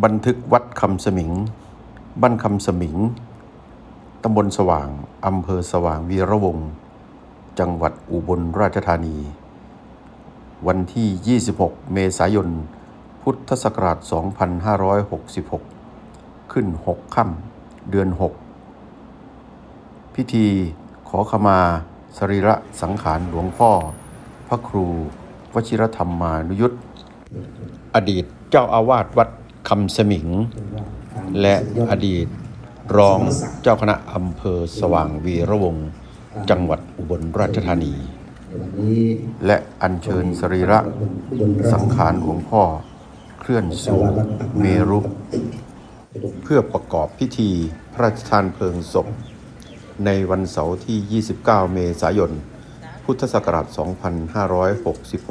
บันทึกวัดคำสมิง บ้านคำสมิง ตำบลสว่าง อำเภอสว่างวีระวงศ์จังหวัดอุบลราชธานี วันที่ 26 เมษายน พุทธศักราช 2566 ขึ้น 6 ค่ำเดือน 6 พิธีขอขมาสรีระสังขารหลวงพ่อ พระครู วชิรธรรมานุยุทธอดีตเจ้าอาวาสวัด คำสมิง และอดีต รองเจ้าคณะอำเภอสว่างวีระวงศ์จังหวัดอุบลราชธานีวันนี้และอัญเชิญสรีระสังขารหลวงพ่อเคลื่อนสู่เมรุเพื่อประกอบพิธีพระราชทานเพลิงศพ ในวันเสาร์ที่ 29 เมษายน พุทธศักราช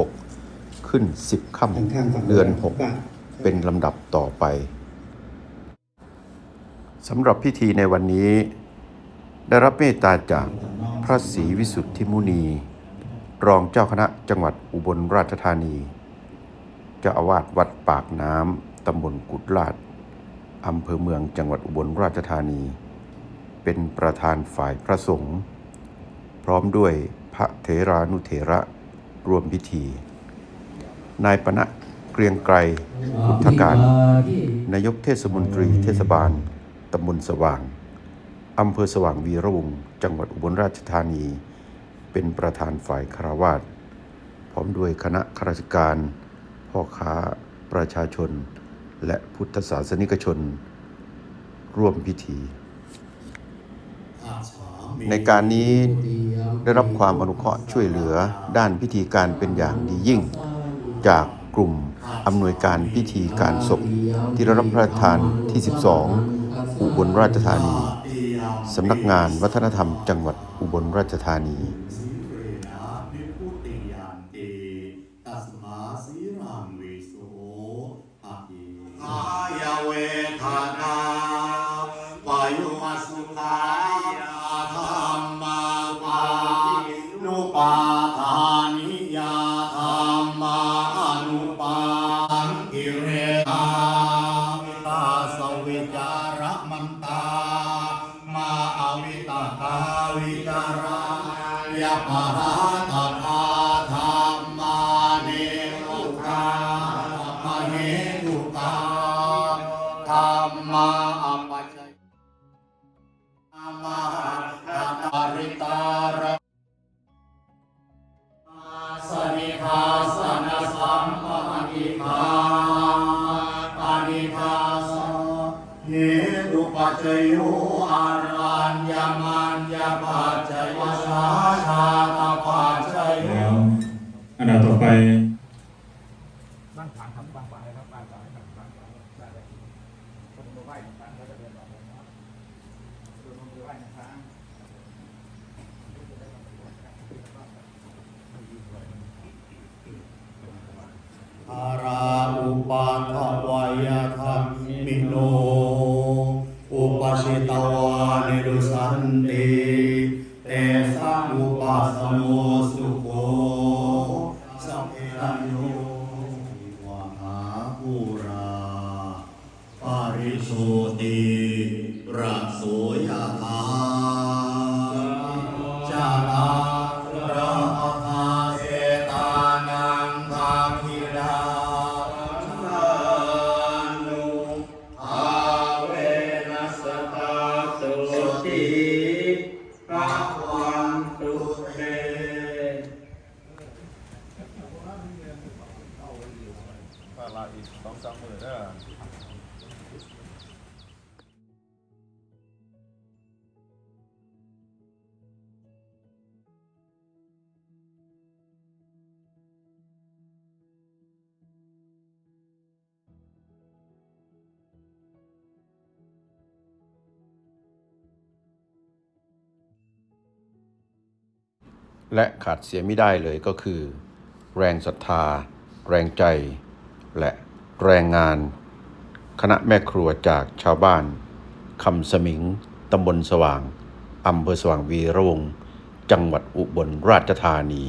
2566 ขึ้น 10 ค่ำเดือน 6 เป็นลำดับต่อไปสำหรับพิธีในวันนี้ ได้รับเมตตาจากพระศรีวิสุทธิมุนี รองเจ้าคณะจังหวัดอุบลราชธานีเจ้าอาวาสวัดปากน้ำตำบลกุดลาดอำเภอเมืองจังหวัดอุบลราชธานี เป็นประธานฝ่ายพระสงฆ์พร้อมด้วยพระเถรานุเถระร่วมพิธี นายปณะ เกรียงไกรพุทธการ นายกเทศมนตรีเทศบาลตำบลสว่าง อำเภอสว่างวีระวงศ์จังหวัดอุบลราชธานี เป็นประธานฝ่ายคารวาสพร้อมด้วยคณะข้าราชการ พ่อค้าประชาชน และพุทธศาสนิกชน ร่วมพิธี ในการนี้ได้รับความอนุเคราะห์ช่วยเหลือด้านพิธีการเป็นอย่างดียิ่ง จากกลุ่ม อำนวยการพิธีการศพที่ได้รับพระราชทานที่ 12 อุบลราชธานี สำนักงานวัฒนธรรมจังหวัดอุบลราชธานีภิกขุติยานติตัสมาสีรังวิโสภะอิกายเวทนาวายุมสุขา อิเรตาวิตาสวิจารมันตา มาอวิตาตาวิจารายาปาราตถาธรรมาเนลุกามเนลุกาธรรมาอปัจจยมา จจโยอารัญญมัญญปัจจยวสาชาตปัจจโยอันดับต่อไปอาราอุปาทวายธรรมิโน จิตวานิรุสันติเตสังอุปัสโมสุโขสัพเพตัญโยวิวาหาภูราปาริโสติระโสยธา และขาดเสียไม่ได้เลยก็คือ แรงศรัทธา แรงใจ และแรงงาน คณะแม่ครัวจากชาวบ้านคำสมิงตำบลสว่างอำเภอสว่างวีระวงจังหวัดอุบลราชธานี